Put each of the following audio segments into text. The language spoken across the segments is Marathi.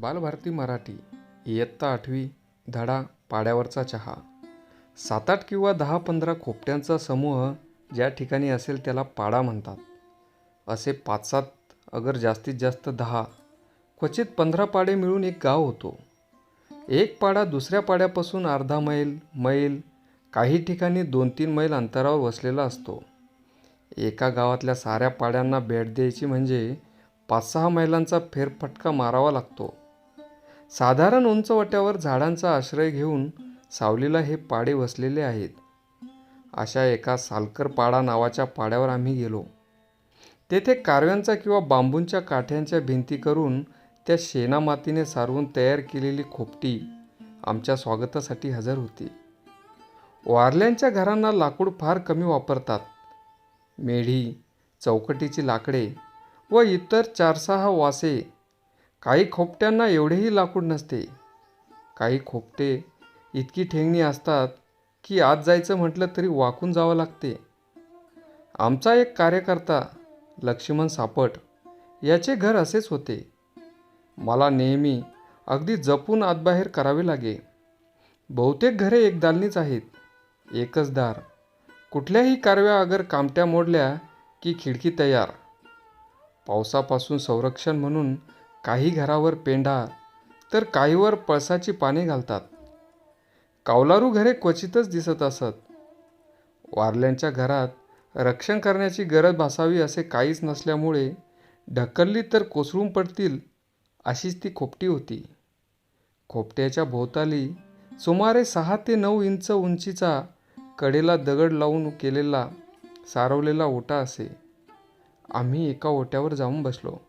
बालभारती मराठी इयत्ता आठवी धडा पाड्यावरचा चहा. सात आठ किंवा दहा पंधरा खोपट्यांचा समूह ज्या ठिकाणी असेल त्याला पाडा म्हणतात. असे पाच सात अगर जास्तीत जास्त दहा क्वचित पंधरा पाडे मिळून एक गाव होतो. एक पाडा दुसऱ्या पाड्यापासून अर्धा मैल मैल काही ठिकाणी दोन तीन मैल अंतरावर वसलेला असतो. एका गावातल्या साऱ्या पाड्यांना भेट द्यायची म्हणजे पाच सहा मैलांचा फेरफटका मारावा लागतो. साधारण उंचवट्यावर झाडांचा आश्रय घेऊन सावलीला हे पाडे वसलेले आहेत. अशा एका सालकर पाडा नावाच्या पाड्यावर आम्ही गेलो. तेथे कारव्यांचा किंवा बांबूंच्या काठ्यांच्या भिंती करून त्या शेणामातीने सारवून तयार केलेली खोपटी आमच्या स्वागतासाठी हजर होती. वारल्यांच्या घरांना लाकूड फार कमी वापरतात. मेढी चौकटीची लाकडे व इतर चार सहा वासे काही खोपट्यांना एवढेही लाकूड नसते. काही खोपटे इतकी ठेंगणी असतात की आत जायचं म्हटलं तरी वाकून जावं लागते. आमचा एक कार्यकर्ता लक्ष्मण सापट याचे घर असेच होते. मला नेहमी अगदी जपून आतबाहेर करावे लागे. बहुतेक घरे एक दालनीच आहेत. एकच दार. कुठल्याही कारव्या अगर कामट्या मोडल्या की खिडकी तयार. पावसापासून संरक्षण म्हणून काही घरावर पेंढा तर काहीवर पळसाची पाने घालतात. कावलारू घरे क्वचितच दिसत असत. वारल्यांच्या घरात रक्षण करण्याची गरज भासावी असे काहीच नसल्यामुळे ढकलली तर कोसळून पडतील अशीच ती खोपटी होती. खोपट्याच्या भोवताली सुमारे सहा ते नऊ इंच उंचीचा कडेला दगड लावून केलेला सारवलेला ओटा असे. आम्ही एका ओट्यावर जाऊन बसलो.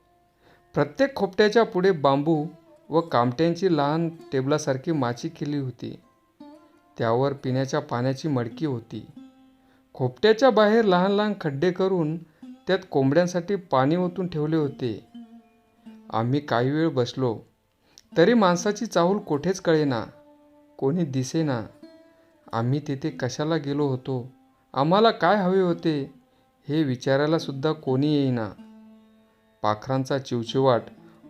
प्रत्येक खोपट्याच्या पुढे बांबू व कामट्यांची लहान टेबलासारखी माची केली होती. त्यावर पिण्याच्या पाण्याची मडकी होती. खोपट्याच्या बाहेर लहान लहान खड्डे करून त्यात कोंबड्यांसाठी पाणी ओतून ठेवले होते. आम्ही काही वेळ बसलो. तरी माणसाची चाहूल कोठेच कळेना. कोणी दिसेना. आम्ही तिथे कशाला गेलो होतो? आम्हाला काय हवे होते? हे विचारायला सुद्धा कोणी येईना. पाखरांचा चिवचिवाट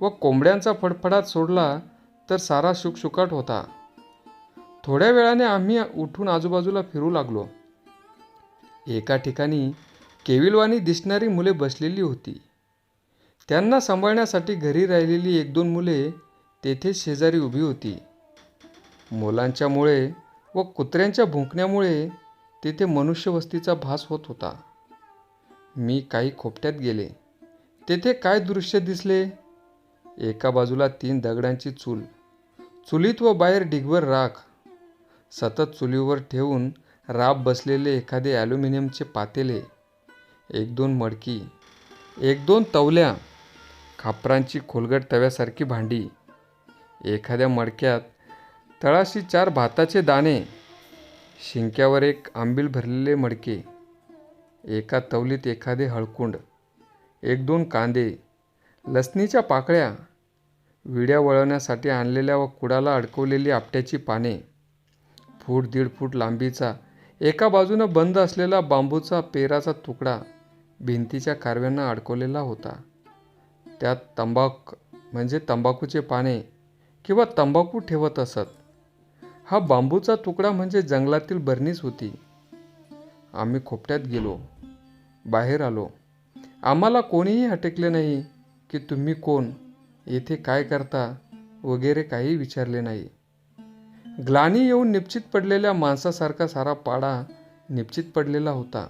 व कोंबड्यांचा फडफडाट सोडला तर सारा शुकशुकाट होता. थोड्या वेळाने आम्ही उठून आजूबाजूला फिरू लागलो. एका ठिकाणी केविलवाणी दिसणारी मुले बसलेली होती. त्यांना सांभाळण्यासाठी घरी राहिलेली एक दोन मुले तेथे शेजारी उभी होती. मुलांच्यामुळे व कुत्र्यांच्या भुंकण्यामुळे तेथे मनुष्यवस्तीचा भास होत होता. मी काही खोपट्यात गेले. तेथे काय दृश्य दिसले? एका बाजूला तीन दगडांची चूल चुलीत व बाहेर ढिगभर राख. सतत चुलीवर ठेवून राब बसलेले एखादे ॲल्युमिनियमचे पातेले एक दोन मडकी एक दोन तवल्या खापरांची खोलगट तव्यासारखी भांडी एखाद्या मडक्यात तळाशी चार भाताचे दाणे शिंक्यावर एक आंबील भरलेले मडके एका तवलीत एखादे हळकुंड. एक दोन कांदे लसणीच्या पाकळ्या विड्या वळवण्यासाठी आणलेल्या व कुडाला अडकवलेली आपट्याची पाने फूट दीड फूट लांबीचा एका बाजूनं बंद असलेला बांबूचा पेराचा तुकडा भिंतीच्या कारव्यांना अडकवलेला होता. त्यात तंबाख म्हणजे तंबाखूचे पाने किंवा तंबाखू ठेवत असत. हा बांबूचा तुकडा म्हणजे जंगलातील बरणीच होती. आम्ही खोपट्यात गेलो. बाहेर आलो. आम्हाला कोणीही हटकले नाही की तुम्ही कोण येथे काय करता वगैरे काही विचारले नाही. ग्लानी येऊन निश्चित पडलेल्या माणसासारखा सारा पाडा निश्चित पडलेला होता.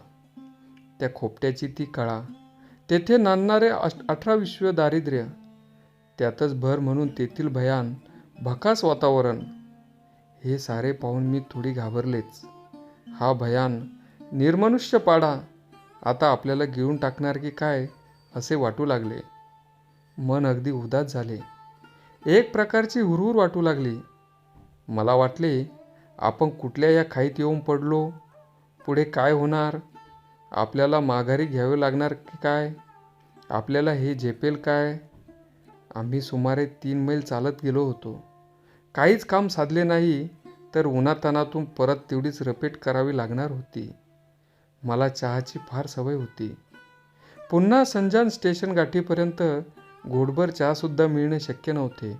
त्या खोपट्याची ती कळा तेथे नांदणारे अठरा विश्व दारिद्र्य त्यातच भर म्हणून तेथील भयान भकास वातावरण हे सारे पाहून मी थोडी घाबरलेच. हा भयान निर्मनुष्य पाडा आता आपल्याला गिळून टाकणार की काय असे वाटू लागले. मन अगदी उदास झाले. एक प्रकारची हुरहुर वाटू लागली. मला वाटले आपण कुठल्या या खाईत येऊन पडलो? पुढे काय होणार? आपल्याला माघारी घ्यावे लागणार की काय? आपल्याला हे झेपेल काय? आम्ही सुमारे तीन मैल चालत गेलो होतो. काहीच काम साधले नाही तर उन्हातानातून परत तेवढीच रपेट करावी लागणार होती. मला चहाची फार सवय होती. पुन्हा संजान स्टेशन गाठीपर्यंत घोटभर चहासुद्धा मिळणे शक्य नव्हते.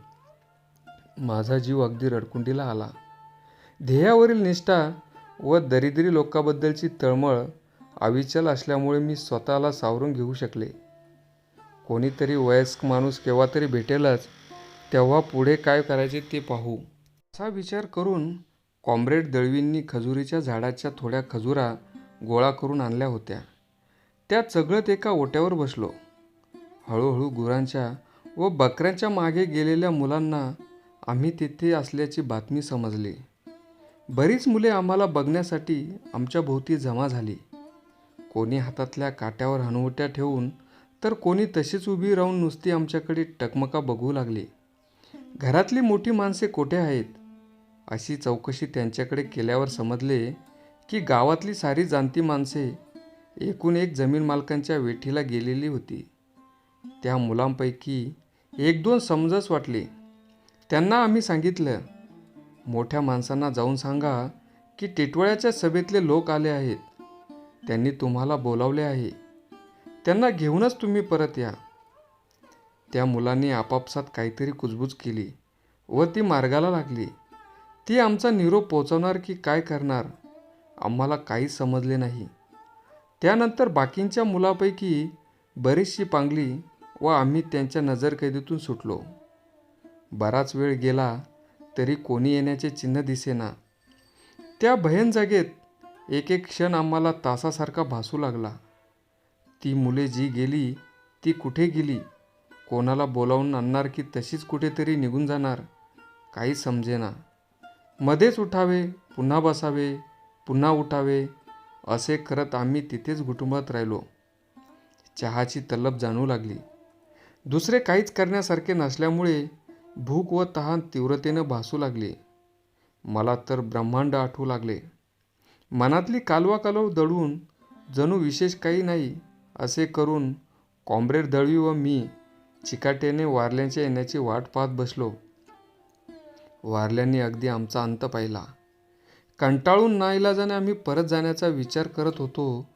माझा जीव अगदी रडकुंडीला आला. ध्येयावरील निष्ठा व दरिद्री लोकांबद्दलची तळमळ अविचल असल्यामुळे मी स्वतःला सावरून घेऊ शकले. कोणीतरी वयस्क माणूस केव्हा तरी भेटेलच तेव्हा पुढे काय करायचे ते पाहू. असा विचार करून कॉम्रेड दळवींनी खजुरीच्या झाडाच्या थोड्या खजुरा गोळा करून आणल्या होत्या. त्या चगळत एका ओट्यावर बसलो. हळूहळू गुरांच्या व बकऱ्यांच्या मागे गेलेल्या मुलांना आम्ही तिथे असल्याची बातमी समजली. बरीच मुले आम्हाला बघण्यासाठी आमच्या भोवती जमा झाली. कोणी हातातल्या काट्यावर हनुवट्या ठेवून तर कोणी तशीच उभी राहून नुसती आमच्याकडे टकमका बघू लागली. घरातली मोठी माणसे कोठे आहेत? अशी चौकशी त्यांच्याकडे केल्यावर समजले की गावातली सारी जाणती माणसे एकूण एक जमीन मालकांच्या वेठीला गेलेली होती. त्या मुलांपैकी एक दोन समजच वाटले. त्यांना आम्ही सांगितलं मोठ्या माणसांना जाऊन सांगा की टिटवळ्याच्या सभेतले लोक आले आहेत. त्यांनी तुम्हाला बोलावले आहे. त्यांना घेऊनच तुम्ही परत या. त्या मुलांनी आपापसात काहीतरी कुजबूज केली व ती मार्गाला लागली. ती आमचा निरोप पोचवणार की काय करणार? आम्हाला काहीच समजले नाही. त्यानंतर बाकींच्या मुलापैकी बरीचशी पांगली व आम्ही त्यांच्या नजरकैदीतून सुटलो. बराच वेळ गेला तरी कोणी येण्याचे चिन्ह दिसेना. त्या भयन जागेत एक एक क्षण आम्हाला तासासारखा भासू लागला. ती मुले जी गेली ती कुठे गेली? कोणाला बोलावून आणणार की तशीच कुठेतरी निघून जाणार? काही समजेना. मध्येच उठावे पुन्हा बसावे पुन्हा उठावे असे करत आम्ही तिथेच घुटुंबत राहिलो. चहाची तलब जाणू लागली. दुसरे काहीच करण्यासारखे नसल्यामुळे भूक व तहान तीव्रतेनं भासू लागली. मला तर ब्रह्मांड आठवू लागले. मनातली कालवा कालव दळून जणू विशेष काही नाही असे करून कॉम्रेड दळवी व मी चिकाटेने वारल्यांच्या येण्याची वाट पाहत बसलो. वारल्यांनी अगदी आमचा अंत पाहिला. कंटाळून नाईलाजाने आम्ही परत जाण्याचा विचार करत होतो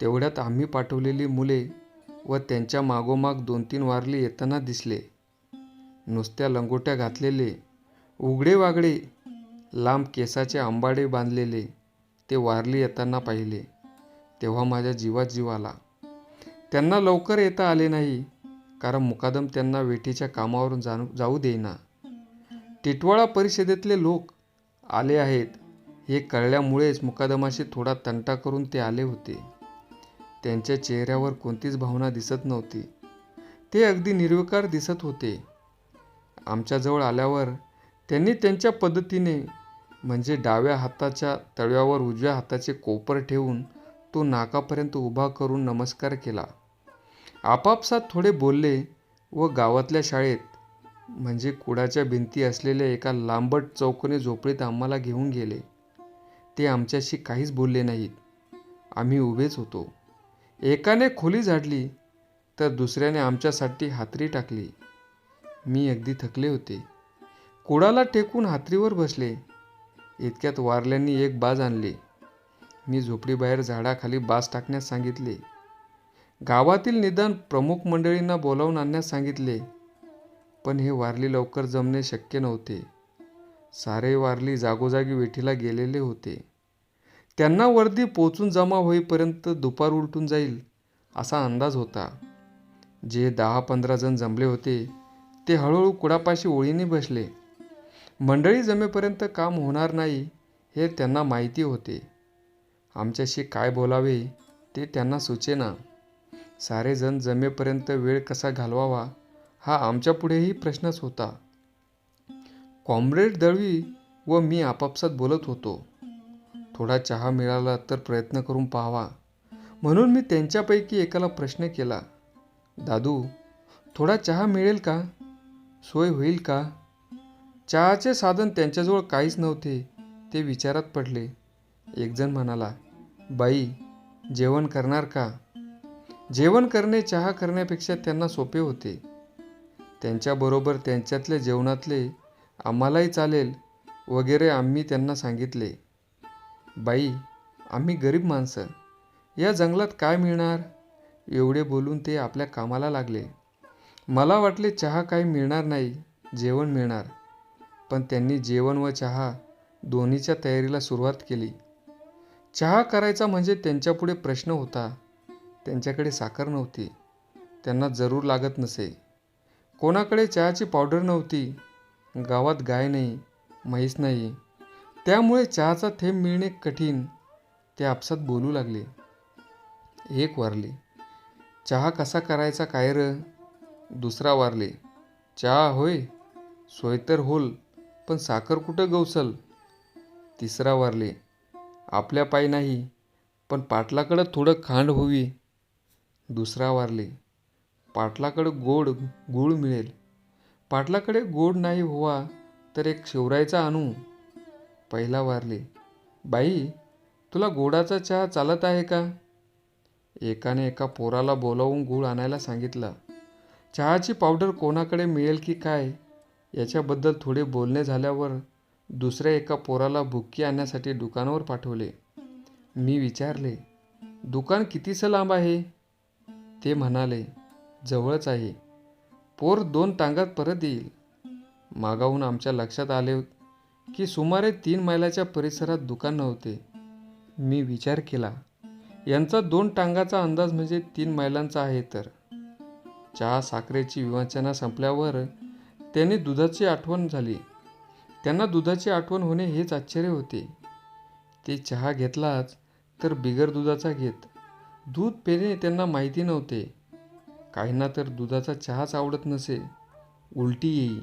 तेवढ्यात आम्ही पाठवलेली मुले व त्यांच्या मागोमाग दोन तीन वारली येताना दिसले. नुसत्या लंगोट्या घातलेले उघडे वागडे लांब केसाचे आंबाडे बांधलेले ते वारली येताना पाहिले. तेव्हा माझ्या जीवात जीव आला. त्यांना लवकर येता आले नाही कारण मुकादम त्यांना वेठीच्या कामावरून जाणू जाऊ देईना. टिटवाळा परिषदेतले लोक आले आहेत. हे कळल्यामुळेच मुकादमाशी थोडा तंटा करून ते आले होते. त्यांच्या चेहऱ्यावर कोणतीच भावना दिसत नव्हती. ते अगदी निर्विकार दिसत होते. आमच्याजवळ आल्यावर त्यांनी त्यांच्या पद्धतीने म्हणजे डाव्या हाताच्या तळव्यावर उजव्या हाताचे कोपर ठेवून तो नाकापर्यंत उभा करून नमस्कार केला. आपापसात थोडे बोलले व गावातल्या शाळेत म्हणजे कुडाच्या भिंती असलेल्या एका लांबट चौकोनी झोपडीत आम्हाला घेऊन गेले. ते आमच्याशी काहीच बोलले नाहीत. आम्ही उभेच होतो. एकाने खोली झाडली तर दुसऱ्याने आमच्यासाठी हातरी टाकली. मी अगदी थकले होते. कुडाला टेकून हातरीवर बसले. इतक्यात वारल्यांनी एक बाज आणली. मी झोपडीबाहेर झाडाखाली बाज टाकण्यास सांगितले. गावातील निदान प्रमुख मंडळींना बोलावून आणण्यास सांगितले. पण हे वारली लवकर जमणे शक्य नव्हते. सारे वारली जागोजागी वेठीला गेलेले होते. त्यांना वर्दी पोचून जमा होईपर्यंत दुपार उलटून जाईल असा अंदाज होता. जे दहा पंधरा जण जमले होते ते हळूहळू कुडापाशी ओळीने बसले. मंडळी जमेपर्यंत काम होणार नाही हे त्यांना माहिती होते. आमच्याशी काय बोलावे ते त्यांना सुचेना. सारेजण जमेपर्यंत वेळ कसा घालवावा हा आमच्यापुढेही प्रश्नच होता. कॉम्रेड दळवी व मी आपापसात बोलत होतो. थोडा चहा मिळाला तर प्रयत्न करून पाहावा. म्हणून मी त्यांच्यापैकी एकाला प्रश्न केला दादू थोडा चहा मिळेल का? सोय होईल का? चहाचे साधन त्यांच्याजवळ काहीच नव्हते ते विचारात पडले. एकजण म्हणाला बाई जेवण करणार का? जेवण करणे चहा करण्यापेक्षा त्यांना सोपे होते. त्यांच्याबरोबर त्यांच्यातल्या जेवणातले आम्हालाही चालेल वगैरे आम्ही त्यांना सांगितले. बाई आम्ही गरीब माणसं. या जंगलात काय मिळणार? एवढे बोलून ते आपल्या कामाला लागले. मला वाटले चहा काही मिळणार नाही जेवण मिळणार. पण त्यांनी जेवण व चहा दोन्हीच्या तयारीला सुरुवात केली. चहा करायचा म्हणजे त्यांच्यापुढे प्रश्न होता. त्यांच्याकडे साखर नव्हती. त्यांना जरूर लागत नसे. कोणाकडे चहाची पावडर नव्हती. गावात गाय नाही म्हैस नाही. त्यामुळे चहाचा थेंब मिळणे कठीण. ते आपसात बोलू लागले. एक वारले. चहा कसा करायचा काय र? दुसरा वारले. चहा होय सोय तर होल पण साखर कुठं गवसल? तिसरा वारले. आपल्या पायी नाही पण पाटलाकडं थोडं खांड होवी. दुसरा वारले. पाटलाकडं गोड गूळ मिळेल. पाटलाकडे गोड नाही व्हावा तर एक शिवरायचा आणू. पहिला वारले बाई तुला गोडाचा चहा चालत आहे का? एकाने एका पोराला बोलावून गूळ आणायला सांगितलं चहाची पावडर कोणाकडे मिळेल की काय? याच्याबद्दल थोडे बोलणे झाल्यावर दुसऱ्या एका पोराला भुक्की आणण्यासाठी दुकानावर पाठवले. मी विचारले दुकान कितीसं लांब आहे? ते म्हणाले जवळच आहे. पोर दोन टांगात परत येईल. मागाहून आमच्या लक्षात आले की सुमारे तीन मैलाच्या परिसरात दुकान नव्हते. मी विचार केला यांचा दोन टांगाचा अंदाज म्हणजे तीन मैलांचा आहे तर. चहा साखरेची विवाचना संपल्यावर त्यांनी दुधाची आठवण झाली. त्यांना दुधाची आठवण होणे हेच आश्चर्य होते. ते चहा घेतलाच तर बिगर दुधाचा घेत. दूध पेणे त्यांना माहिती नव्हते. काहींना तर दुधाचा चहाच आवडत नसे उलटी येई.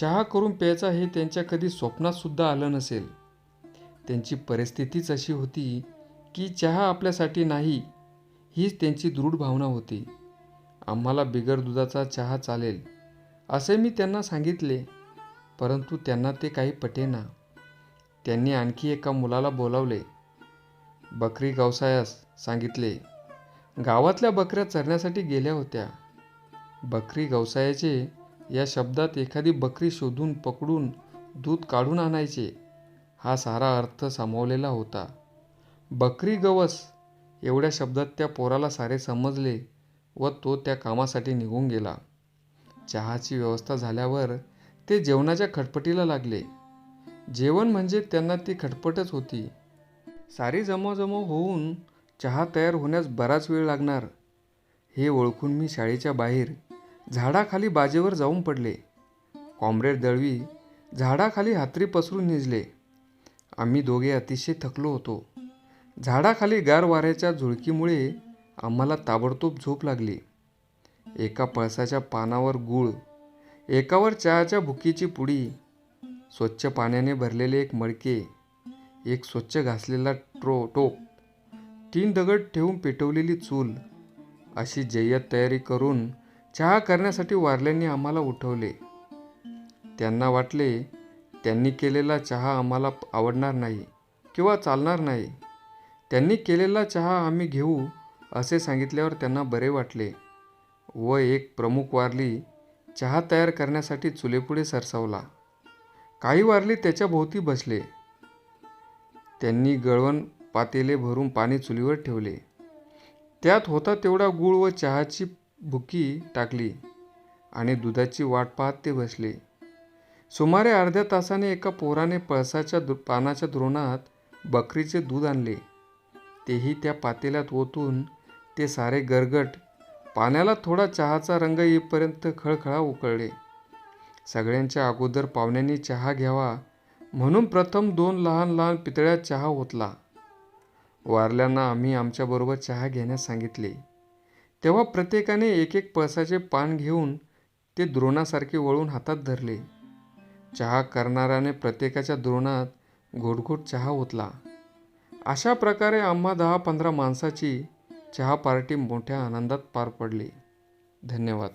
चहा करून प्यायचा हे त्यांच्या कधी स्वप्नातसुद्धा आलं नसेल. त्यांची परिस्थितीच अशी होती की चहा आपल्यासाठी नाही हीच त्यांची दृढ भावना होती. आम्हाला बिगर दुधाचा चहा चालेल असे मी त्यांना सांगितले परंतु त्यांना ते काही पटेना. त्यांनी आणखी एका मुलाला बोलावले बकरी गावसायास सांगितले गावातल्या बकऱ्या चरण्यासाठी गेल्या होत्या. बकरी गवसायाचे या शब्दात एखादी बकरी शोधून पकडून दूध काढून आणायचे हा सारा अर्थ सामावलेला होता. बकरी गवस एवढ्या शब्दात त्या पोराला सारे समजले व तो त्या कामासाठी निघून गेला. चहाची व्यवस्था झाल्यावर ते जेवणाच्या खटपटीला लागले. जेवण म्हणजे त्यांना ती खटपटच होती. सारी जमाजमा होऊन चहा तयार होण्यास बराच वेळ लागणार. हे ओळखून मी शाळेच्या बाहेर झाडाखाली बाजेवर जाऊन पडले. कॉम्रेड दळवी झाडाखाली हातरी पसरून निजले. आम्ही दोघे अतिशय थकलो होतो. झाडाखाली गार वाऱ्याच्या झुळकीमुळे आम्हाला ताबडतोब झोप लागली. एका पळसाच्या पानावर गूळ एकावर चहाच्या भुकीची पुडी स्वच्छ पाण्याने भरलेले एक मडके एक स्वच्छ घासलेला ट्रो टोप तीन दगड ठेवून पेटवलेली चूल. अशी जय्यत तयारी करून चहा करण्यासाठी वारल्यांनी आम्हाला उठवले. त्यांना वाटले त्यांनी केलेला चहा आम्हाला आवडणार नाही किंवा चालणार नाही. त्यांनी केलेला चहा आम्ही घेऊ असे सांगितल्यावर त्यांना बरे वाटले. व एक प्रमुख वारली चहा तयार करण्यासाठी चुलेपुढे सरसावला. काही वारली त्याच्याभोवती बसले. त्यांनी गळवण पातेले भरून पाणी चुलीवर ठेवले. त्यात होता तेवढा गूळ व चहाची भुकी टाकली आणि दुधाची वाट पाहत ते बसले. सुमारे अर्ध्या तासाने एका पोराने पळसाच्या दु पानाच्या द्रोणात बकरीचे दूध आणले. तेही त्या पातेल्यात ओतून ते सारे गरगट पाण्याला थोडा चहाचा रंग येईपर्यंत खळखळा उकळले. सगळ्यांच्या अगोदर पाहुण्यांनी चहा घ्यावा म्हणून प्रथम दोन लहान लहान पितळ्यात चहा ओतला. वारल्यांना आम्ही आमच्याबरोबर चहा घेण्यास सांगितले. तेव्हा प्रत्येकाने एक एक पळसाचे पान घेऊन ते द्रोणासारखे वळून हातात धरले. चहा करणाऱ्याने प्रत्येकाच्या द्रोणात घोटघोट चहा ओतला. अशा प्रकारे आम्हा दहा पंधरा माणसाची चहा पार्टी मोठ्या आनंदात पार पडली. धन्यवाद.